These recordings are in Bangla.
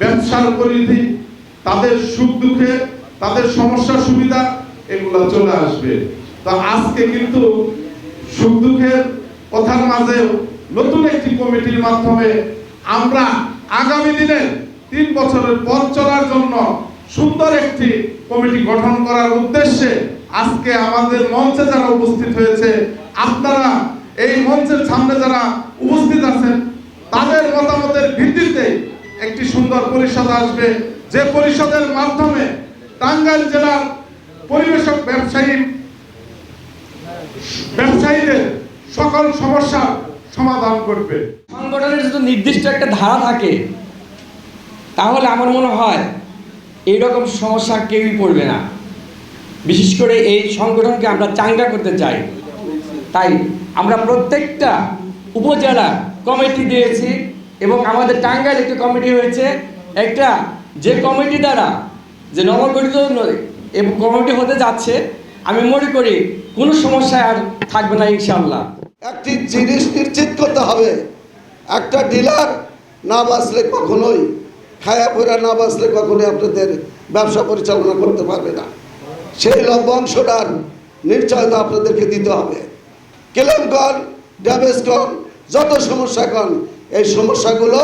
ব্যবসার পরিধি তাদের সুখ দুঃখে, তাদের সমস্যা সুবিধা, এগুলো চলে আসবে। তো আজকে কিন্তু সুখ দুঃখের কথার মাঝেও নতুন একটি কমিটির মাধ্যমে আমরা আগামী দিনে তিন বছরের পথ চলার জন্য সুন্দর একটি কমিটি গঠন করার উদ্দেশ্যে আজকে আমাদের মঞ্চে যারা উপস্থিত হয়েছে, আপনারা এই মঞ্চের সামনে যারা উপস্থিত আছেন, তাদের মতামতের ভিত্তিতে একটি সুন্দর পরিষদ আসবে। যে পরিষদের মাধ্যমে টাঙ্গাইল জেলার পরিবেশক ব্যবসায়ী, ব্যবসায়ীদের সকল সমস্যার সমাধান করবে। সংগঠনের যদি নির্দিষ্ট একটা ধারা থাকে, তাহলে আমার মনে হয় এইরকম সমস্যা কেউই পড়বে না। বিশেষ করে এই সংগঠনকে আমরা চাঙ্গা করতে চাই। তাই আমরা প্রত্যেকটা উপজেলা কমিটি দিয়েছি এবং আমাদের টাঙ্গাইল একটি কমিটি হয়েছে একটা যে কমিটি দ্বারা যে নবগঠিত এবং কমিটি হতে যাচ্ছে, আমি মনে করি কোনো সমস্যা আর থাকবে না ইনশাল্লাহ একটি জিনিস নিশ্চিত করতে হবে, একটা ডিলার না বাঁচলে কখনোই খায়া পয়রা না বাঁচলে কখনোই আপনাদের ব্যবসা পরিচালনা করতে পারবে না। সেই লভ্যাংশটার নিশ্চয়তা আপনাদেরকে দিতে হবে। ক্লেম কর ড্যামেজ কর যত সমস্যা কর এই সমস্যাগুলো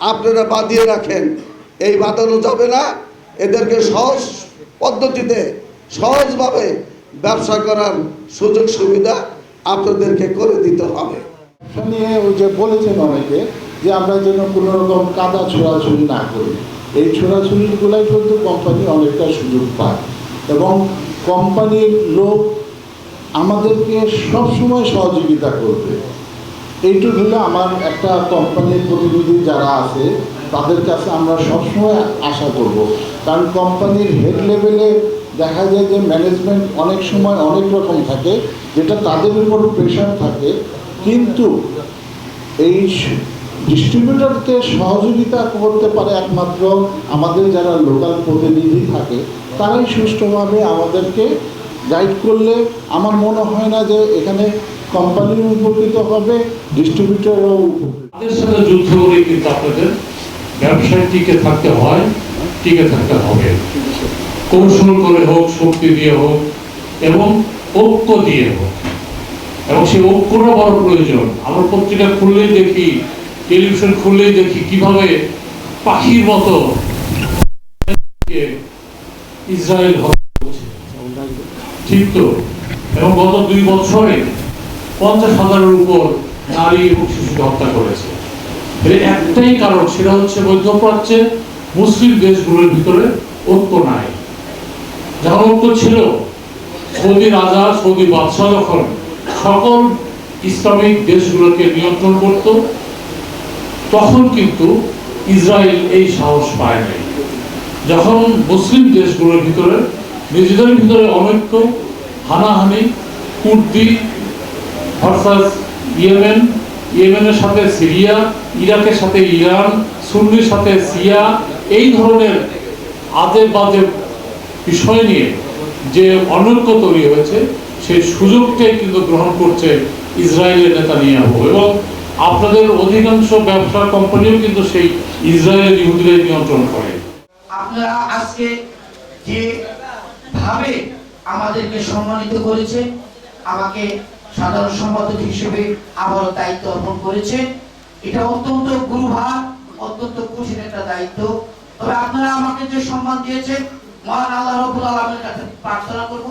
আপনারা বাঁধিয়ে রাখেন। এই বাঁধানো যাবে না। এদেরকে সহজ পদ্ধতিতে, সহজভাবে ব্যবসা করার সুযোগ সুবিধা আপনাদেরকে করে দিতে হবে। নিয়ে ওই যে বলেছেন অনেকে, যে আমরা যেন কোনো রকম কাদা ছোড়াছুড়ি না করি। এই ছোড়াছুড়িগুলাই কিন্তু কোম্পানি অনেকটা সুযোগ পায়। এবং কোম্পানির লোক আমাদেরকে সবসময় সহযোগিতা করবে। এইটুকু হলে আমার একটা কোম্পানির প্রতিনিধি যারা আছে, তাদের কাছে আমরা সবসময় আশা করব। কারণ কোম্পানির হেড লেভেলে দেখা যায় যে ম্যানেজমেন্ট অনেক সময় অনেক রকম থাকে, যেটা তাদের উপর প্রেশার থাকে। কিন্তু এই ডিস্ট্রিবিউটরকে সহযোগিতা করতে পারে একমাত্র আমাদের যারা লোকাল প্রতিনিধি থাকে, তারাই সুষ্ঠুভাবে আমাদেরকে গাইড করলে আমার মনে হয় না যে এখানে কোম্পানিও উপকৃত হবে ডিস্ট্রিবিউটরও তাদের সাথে যুদ্ধ করে কিন্তু আপনাদের ব্যবসায় টিকে থাকতে হয়, টিকে থাকতে হবে। কৌশল করে হোক, শক্তি দিয়ে হোক, এবং ঐক্য দিয়ে হোক। এবং সেই ঐক্যটা বড় প্রয়োজন। আমরা পত্রিকা খুললেই দেখি, টেলিভিশন খুললেই দেখি কীভাবে পাখির মতো ইসরায়েল ঠিক তো? এবং গত দুই বছরে পঞ্চাশ হাজারের উপর নারী এবং শিশুকে হত্যা করেছে। এর একটাই কারণ, সেটা হচ্ছে মধ্যপ্রাচ্যে মুসলিম দেশগুলোর ভিতরে ঐক্য নাই। যখন ঐক্য ছিল সৌদি রাজা, সৌদি বাদশাহ যখন সকল ইসলামিক দেশগুলোকে নিয়ন্ত্রণ করত, তখন কিন্তু ইসরায়েল এই সাহস পায় নাই। যখন মুসলিম দেশগুলোর ভিতরে, নিজেদের ভিতরে অনৈক্য, হানাহানি, কুর্দি ভার্সাস ইয়েমেন, ইয়েমেনের সাথে সিরিয়া, ইরাকের সাথে ইরান, সুন্নির সাথে সিয়া এই ধরনের আজে বাজে বিষয় নিয়ে যে অনৈক্য তৈরি হয়েছে, সেই সুযোগটাই কিন্তু গ্রহণ করছে ইসরায়েলের নেতা এবং আপনাদের অধিকাংশ ব্যবসা কোম্পানিও কিন্তু সেই ইসরায়েলের ইহুদিদের নিয়ন্ত্রণ করে। আপনারা আজকে যে ভাবে আমাদেরকে সম্মানিত করেছে, আমাকে সাধারণ সম্পাদক হিসেবে আবারও দায়িত্ব অর্পণ করেছে এটা অত্যন্ত গুরুভার, অত্যন্ত কঠিন একটা দায়িত্ব। তবে আপনারা আমাকে যে সম্মান দিয়েছেন, মহান আল্লাহ রবুল আলমের কাছে প্রার্থনা করব।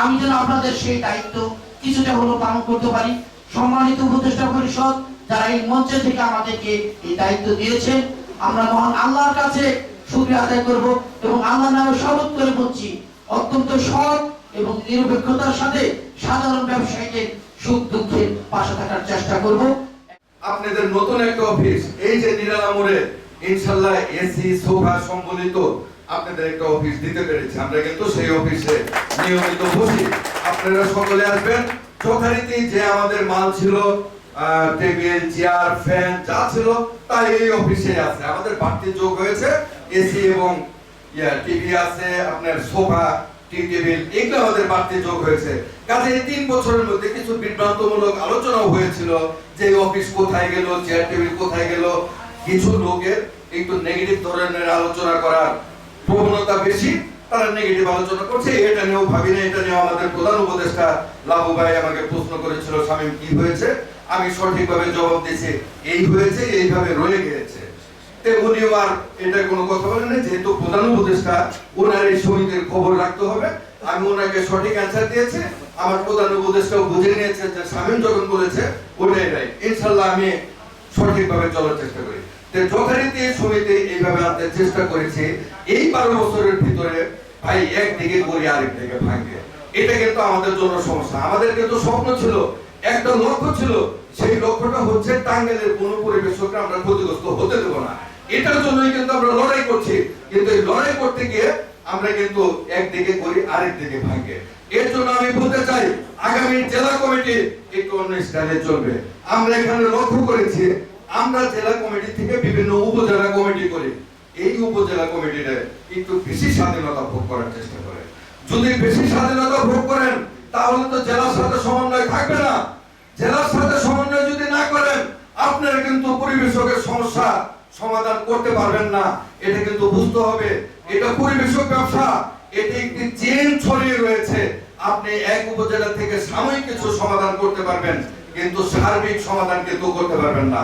আমি যেন আপনাদের সেই দায়িত্ব কিছুটা হলেও পালন করতে পারি। সম্মানিত উপদেষ্টা পরিষদ, যারা এই মঞ্চে থেকে আমাদেরকে এই দায়িত্ব দিয়েছেন, আমরা মহান আল্লাহর কাছে শুক্রিয়া আদায় করব এবং আল্লাহর নামে শপথ করে বলছি, অত্যন্ত সৎ এবং নিরপেক্ষতার সাথে সাধারণ ব্যবসায়ীদের সুখ দুঃখের পাশে থাকার চেষ্টা করব। আপনাদের নতুন একটা অফিস, এই যে নিরালামুরে ইনশাল্লাহ এসি সোফা সম্বলিত আপনাদের একটা অফিস দিতে পেরেছি। আমরা কিন্তু সেই অফিসে নিয়মিত বসি। আপনারা সকলে আসবেন। যথারীতি যে আমাদের মাল ছিল টেবিল, চেয়ার, ফ্যান, যা ছিল, তাই এই অফিসে আছে। আমাদের বাড়তি যোগ হয়েছে। এসি এবং টিভি আছে, আপনার সোফা টি টেবিল, এগুলো আমাদের যোগ হয়েছে। কাজে এই তিন বছরের মধ্যে কিছু বিভ্রান্তমূলক আলোচনাও হয়েছিল যে অফিস কোথায় গেল, চেয়ার টেবিল কোথায় গেল। কিছু লোকের একটু নেগেটিভ ধরনের আলোচনা করার প্রবণতা বেশি, তারা নেগেটিভ আলোচনা করছে। এটা নিয়েও ভাবি না, এটা নিয়ে আমাদের প্রধান উপদেষ্টা লাভু ভাই আমাকে প্রশ্ন করেছিল, শামীম, কি হয়েছে? আমি সঠিকভাবে জবাব দিয়েছি, এই হয়েছে, এইভাবে রয়ে গিয়েছে এটা কোনো কথা বলেন না যেহেতু প্রধান উপদেষ্টা ওনার এই সমিতির খবর রাখতে হবে। আমি ওনাকে সঠিক অ্যান্সার দিয়েছি। আমার প্রধান উপদেষ্টাও বুঝে নিয়েছে যে শামীম যখন বলেছে, ওটাই ইনশাল্লাহ আমি সঠিকভাবে চলার চেষ্টা করি। যথারীতি সমিতি এইভাবে আনতে চেষ্টা করেছি। এই বারো বছরের ভিতরে ভাই একদিকে করি আরেক দিকে ভাঙে। এটা কিন্তু আমাদের জন্য সমস্যা। আমাদের কিন্তু স্বপ্ন ছিল, একটা লক্ষ্য ছিল, সেই লক্ষ্যটা হচ্ছে টাঙ্গাইলের কোন পরিবেশকে আমরা ক্ষতিগ্রস্ত হতে দেবো না। এটার জন্যই কিন্তু আমরা লড়াই করছি। কিন্তু এই লড়াই করতে গিয়ে আমরা কিন্তু একদিকে করি আরেক দিকে ভাঙে। এর জন্য আমি বলতে চাই, আগামী জেলা কমিটি একটু অন্য স্টাইলে চলবে। আমরা এখানে লক্ষ্য করেছি, আমরা জেলা কমিটি থেকে বিভিন্ন উপজেলা কমিটি করি। এই উপজেলা কমিটিতে একটু বেশি স্বাধীনতা ভোগ করার চেষ্টা করে। যদি বেশি স্বাধীনতা ভোগ করেন, তাহলে তো জেলার সাথে সমন্বয় থাকবে না। জেলার সাথে সমন্বয় যদি না করেন, আপনার কিন্তু পরিবেশকের সমস্যা সমাধান করতে পারবেন না। এটা কিন্তু বুঝতে হবে। এটা পরিবেশক ব্যবসা। এটি একটি চেন ছড়িয়ে রয়েছে। আপনি এক উপজেলা থেকে সাময়িক কিছু সমাধান করতে পারবেন, কিন্তু সার্বিক সমাধান কিন্তু করতে পারবেন না।